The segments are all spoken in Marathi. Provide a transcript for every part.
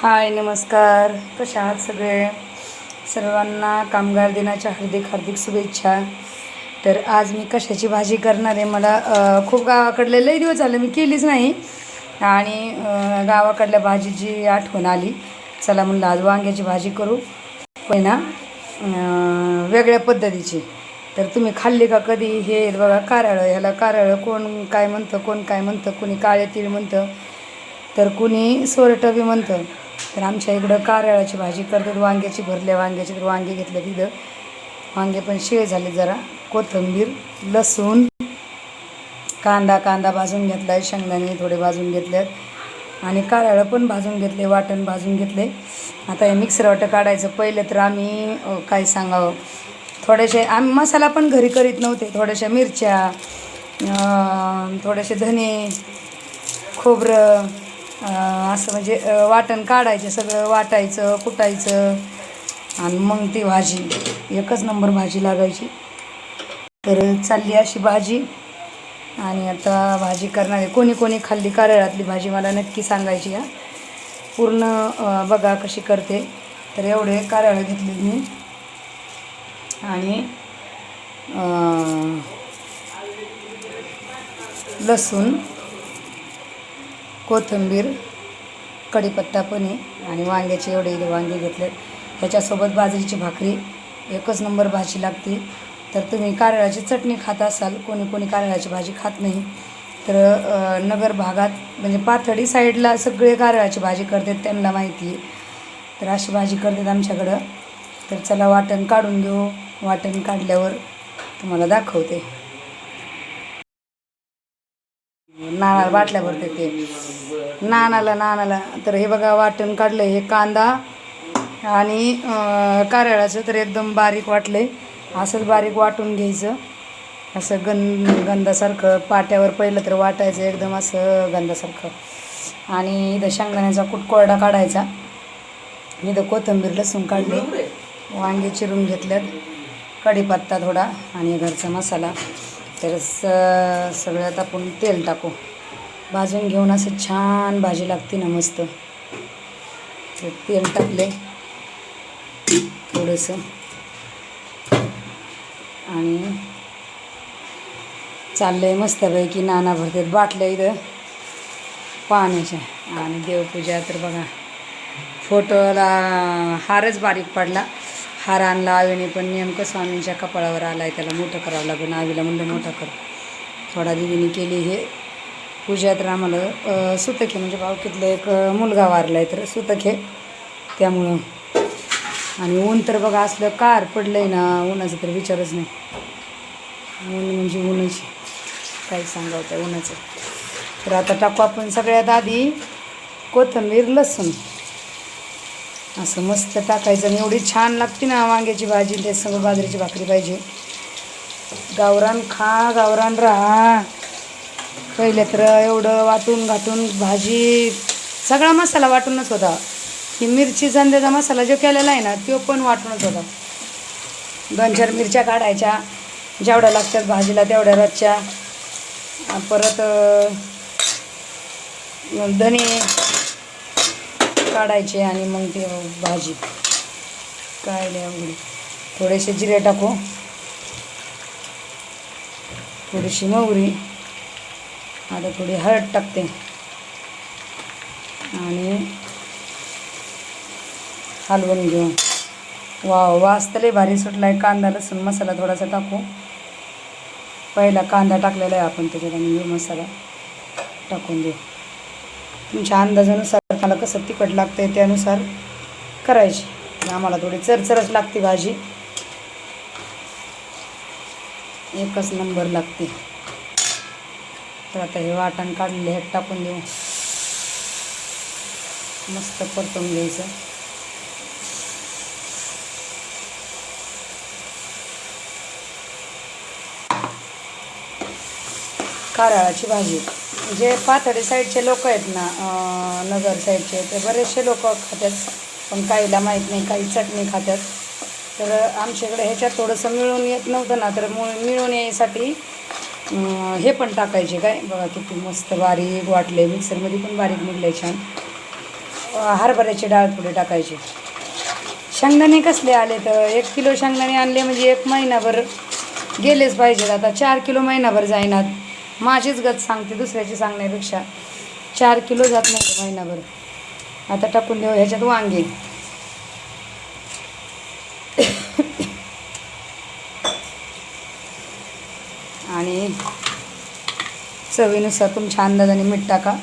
हाय नमस्कार. कशा आहात सगळे? सर्वांना कामगार दिनाच्या हार्दिक हार्दिक शुभेच्छा. तर आज मी कशाची भाजी करणार आहे? मला खूप गावाकडले लई दिवस झाले मी केलीच नाही. आणि गावाकडल्या भाजीची आठवण आली. चला म्हणलं आज वांग्याची भाजी करू. पण ना? वेगळ्या पद्धतीची. तर तुम्ही खाल्ली का कधी? हे बघा कारळं. ह्याला कारळं कोण काय म्हणतं कोण काय म्हणतं? कोणी काळे तीळ म्हणतं तर कुणी सोरटं बी म्हणतं. तर आमच्या इकडं कारळाची भाजी करतात. वांग्याची भरल्या वांग्याची तर वांगे घेतलं तिथं. वांगे पण शिळे झाले जरा. कोथिंबीर लसूण कांदा कांदा भाजून घेतला आहे. शेंगदाणे थोडे भाजून घेतले आणि कारळं पण भाजून घेतले वाटण भाजून घेतले. आता हे मिक्सर वाटं काढायचं. पहिलं तर आम्ही काय सांगावं? थोडेसे आम्ही मसाला पण घरी करीत नव्हते. थोड्याशा मिरच्या थोडेसे धने खोबरं असं म्हणजे वाटण काढायचं सगळं वाटायचं कुटायचं आणि मग ती भाजी एकच नंबर भाजी लागायची. तर चालली अशी भाजी. आणि आता भाजी करणार आहे. कोणी कोणी खाल्ली कारळातली भाजी मला नक्की सांगायची हा पूर्ण बघा कशी करते. तर एवढे कारळं घेतले मी. आणि लसूण कोथिंबीर कढीपत्ता पण आहे आणि वांग्याचे एवढे वांगे घेतले. ह्याच्यासोबत बाजरीची भाकरी एकच नंबर भाजी लागते. तर तुम्ही कारळाची चटणी खात असाल कोणी कोणी कारळाची भाजी खात नाही. तर नगर भागात म्हणजे पाथडी साईडला सगळे कारळाची भाजी करतात त्यांना माहिती आहे. तर अशी भाजी करतात आमच्याकडं. तर चला वाटण काढून घेऊ. वाटण काढल्यावर तुम्हाला दाखवते. नानाला बाटल्या भरते ते. नानाला नानाला. तर हे बघा वाटण काढलं हे कांदा आणि कारळाचं तर एकदम बारीक वाटलं आहे असंच बारीक वाटून घ्यायचं. असं गंध गंधासारखं पाट्यावर पहिलं तर वाटायचं एकदम असं गंधासारखं. आणि इथं शेंगदाण्याचा कुटकोरडा काढायचा. इथं कोथिंबीर लसूण काढले. वांगे चिरून घेतल्यात. कढीपत्ता थोडा आणि घरचा मसाला. तर स सगळ्यात आपण तेल टाकू. भाजून घेऊन असं छान भाजी लागते ना मस्त. तर तेल टाकले. थोडंसं. आणि चाललंय मस्तपैकी नाना भरतात बाटल्या इथं. पाण्याच्या. आणि देवपूजा तर बघा फोटोला हारच बारीक पडला. हार आणला आवीने पण नेमकं स्वामींच्या कपाळावर आला आहे त्याला मोठं करावं लागेल. आवीला म्हणलं मोठं कर. थोडा दिदीने केली हे. पूजा म्हणजे तर आम्हाला सुतके सुतक आहे म्हणजे भावकीतलं एक मुलगा वारला आहे तर सुतक. त्यामुळं. आणि ऊन तर बघा असलं कार पडलं आहे ना उन्हाचं तर विचारच नाही. ऊन म्हणजे ऊनच. काही सांगावं त्या उन्हाचं तर आता टाकू आपण सगळ्यात आधी कोथिंबीर लसूण. असं मस्त टाकायचं आणि एवढी छान लागते ना वांग्याची भाजी ते सगळं बाजरीची भाकरी पाहिजे. गावरान खा गावरान राहा. पहिले तर एवढं वाटून घाटून भाजी सगळा मसाला वाटूनच होता. ही मिरची संध्याचा मसाला जो केलेला आहे ना तो पण वाटूनच होता. दोन चार मिरच्या काढायच्या जेवढ्या लागतात भाजीला तेवढ्या रोजच्या परत धने काढायचे आणि मग ते भाजी. काय लय थोडेसे जिरे टाकू. थोडीशी मोहरी. आता थोडी हळद टाकते. आणि हलवून घेऊ. वा वास तर लई भारी सुटला आहे कांदा लसूण मसाला थोडासा टाकू. पहिला कांदा टाकलेला आहे आपण त्याच्यात आणि मसाला टाकून देऊ. तुमच्या अंदाजानुसार मला कसं तिखट लागतं आहे त्यानुसार करायची. आम्हाला थोडी चरचरच लागते भाजी. एकच नंबर लागते. तर आता हे वाटण काढले हे टाकून देऊ. मस्त परतून घ्यायचं. कारळाची भाजी. जे पाथडी साईडचे लोक आहेत ना नगर साईडचे ते बरेचसे लोक खातात पण काहीला माहीत नाही काही चटणी खातात तर आमच्याकडे ह्याच्यात थोडंसं मिळून येत नव्हतं ना तर मिळून यायसाठी हे पण टाकायचे काय? बघा किती मस्त बारीक वाटले मिक्सरमध्ये पण बारीक निघले छान. हरभऱ्याची डाळ थोडी टाकायची. शेंगदाणे कसले आले तर एक किलो शेंगदाणे आणले म्हणजे एक महिनाभर गेलेच पाहिजेत. आता चार किलो महिनाभर जाईनात. माझीच गत सांगते दुसऱ्याची सांगण्यापेक्षा. चार किलो जात नाही महिनाभर. आता टाकून देऊ ह्याच्यात वांगे. आणि चवीनुसार तुमच्या अंदाजाने मीठ टाका.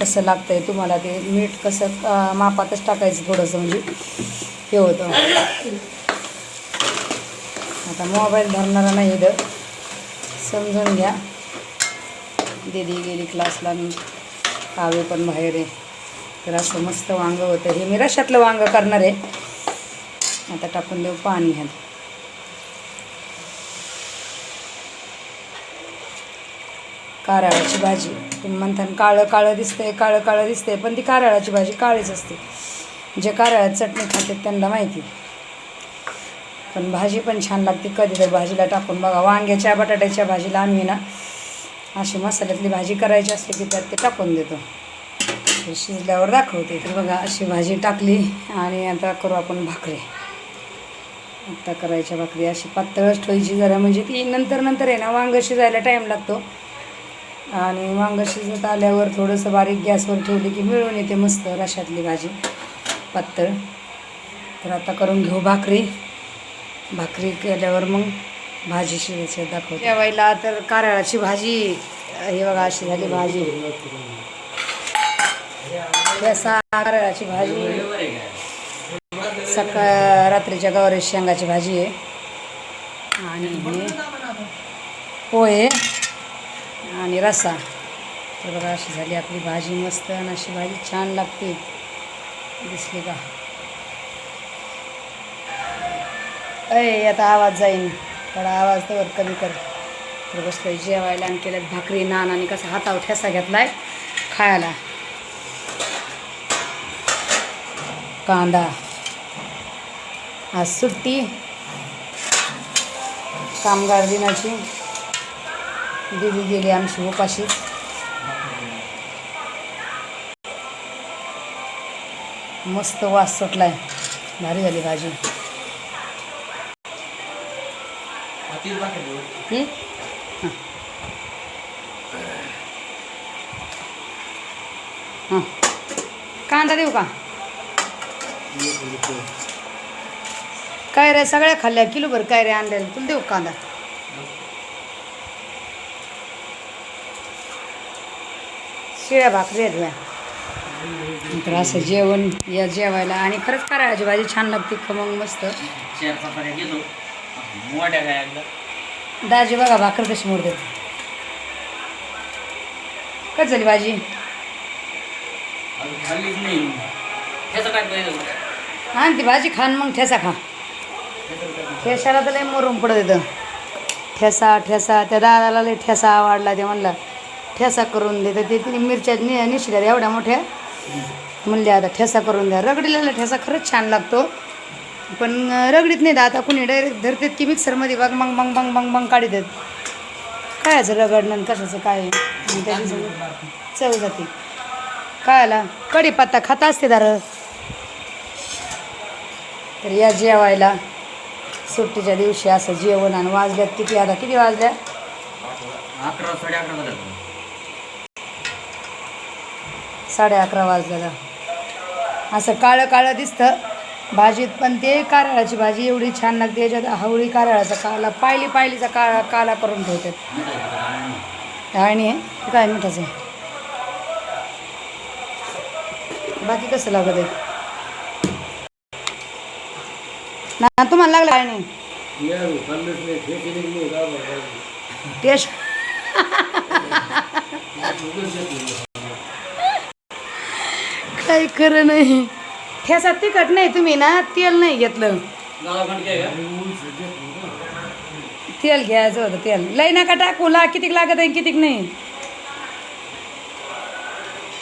कसं लागतं आहे तुम्हाला ते मीठ कसं मापातच टाकायचं थोडंसं म्हणजे. हे होतं. आता मोबाईल धरणारा नाही इथं. समजून घ्या. दीदी गेली क्लासला मी कावे पण बाहेर आहे. तर असं मस्त वांगं होतं. हे मी रशातलं वांगं करणार आहे. आता टाकून देऊ पाणी घ्या कारळाची भाजी. तुम्ही म्हणता ना, काळं काळं दिसतंय काळं काळं दिसतंय पण ती कारळाची भाजी काळीच असते. जे कारळात चटणी खातात त्यांना माहिती. पण भाजी पण छान लागते. कधी तर भाजीला टाकून बघा. वांग्याच्या बटाट्याच्या भाजीला आम्ही ना अशी मसाल्यातली भाजी करायची असली की त्यात ते टाकून देतो. शिजल्यावर दाखवते. तर बघा अशी भाजी टाकली आणि आता करू आपण भाकरी. आता करायच्या भाकरी. अशी पातळच ठोयची जरा. म्हणजे ती नंतर नंतर आहे ना वांगं शिजायला टाईम लागतो. आणि वांग शिजत आल्यावर थोडंसं बारीक गॅसवर ठेवली की मिळून येते मस्त रशातली भाजी. पातळ. तर आता करून घेऊ भाकरी. भाकरी केल्यावर मग भाजी शिवायचं दाखवते. जेवायला तर कारळाची भाजी हे बघा अशी झाली भाजी. ठेसा कारळाची भाजी. सकाळ रात्रीच्या गवारी शेंगाची भाजी आहे. आणि हे पोहे आणि रसा तर बघा अशी झाली आपली भाजी मस्त आणि अशी भाजी छान लागते. दिसली का? अय आता आवाज जाईन. थोडा आवाज तर कमी कर. तर बसलोय जेवायला आणि केल्यात भाकरी नान आणि कसा हातावर ठेसा घेतलाय खायला. कांदा. आज सुट्टी. कामगार दिनाची. दिली गेली आमची उपाशी. मस्त वास सुटलाय. भारी झाली भाजी. ही हां हां कांदा देऊ का काय रे सगळ्या खाल्ल्या किलो भर काय रे आणलेलं तुला देऊ का कांदा शिळ्या भाकरी आहेत व्या तर असं जेवण या जेवायला आणि खरंच करायची भाजी छान लागते खमंग मस्त चार चपात्या घेतो मोठ्या काय एकदा दाजी बघा भाकर कशी मोडते. कच झाली भाजी? अजून खाल्लीच नाही ठेचा टाक पाहिजे आणि ती भाजी खान मग ठेसा खा. ठेसाला तर लय मोरून पडत येतं ठेसा ठेसा त्या दादाला लय ठेसा आवडला ते म्हणला. ठेसा करून दे. तर ते तिने मिरच्या नि निसल्या एवढ्या मोठ्या म्हणले आता ठेसा करून द्या. रगडीला ठेसा खरंच छान लागतो. पण रगडीत नाही आता कुणी डायरेक्ट धरतात की मिक्सरमध्ये बघ मग मग मग मग मग काढतात कायचं रगडणं आणि कशाचं काय? चव जाते. काय आला कढीपत्ता खात असते दार. तर या जेवायला सुट्टीच्या दिवशी असं जेवण आणि वाजल्यात किती आता? किती वाजल्या? साडे अकरा वाजलेला. असं काळं काळं दिसतं. भाजीत पण ते कारळाची भाजी एवढी छान लागते याच्यात हवळी कारळाचा काला पायली पायलीचा काळा काला करून ठेवतात. आणि हे काय मिठाचं बाकी कसं लागत आहे? ना तुम्हाला लागलं आहे टेस्ट. काही खरं नाही. ठेसा तिखट नाही तुम्ही ना तेल नाही घेतलं. तेल घ्यायचं होतं तेल. लई नका टाकू ला कितीक लागत आहे कितीक नाही.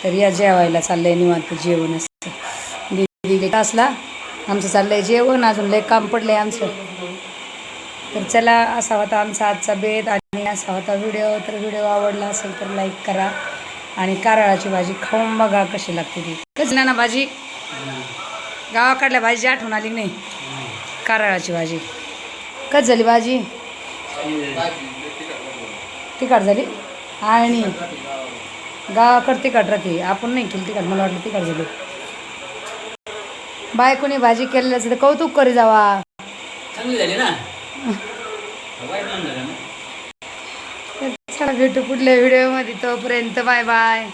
तर या जेवायला चाललंय निवांत जेवण असतं दिदी असला आमचं चाललंय जेवण अजून लय काम पडलंय आमचं. तर चला असा होता आमचा आजचा बेत आणि असा होता व्हिडिओ. तर व्हिडिओ आवडला असेल तर लाईक करा आणि कारळाची भाजी खाऊन बघा कशी लागते ती. ना भाजी गावाकडल्या भाजीची आठवण आली नाही? कारळाची भाजी. कच झाली भाजी? तिखट झाली? आणि गावाकडे तिखट राहते. आपण नाही केली तिखट मला वाटलं तिखट झाली. बायकोनी भाजी केलेल्याचं तर कौतुक करी जावा. चला भेटू पुढल्या व्हिडिओमध्ये. तोपर्यंत बाय बाय.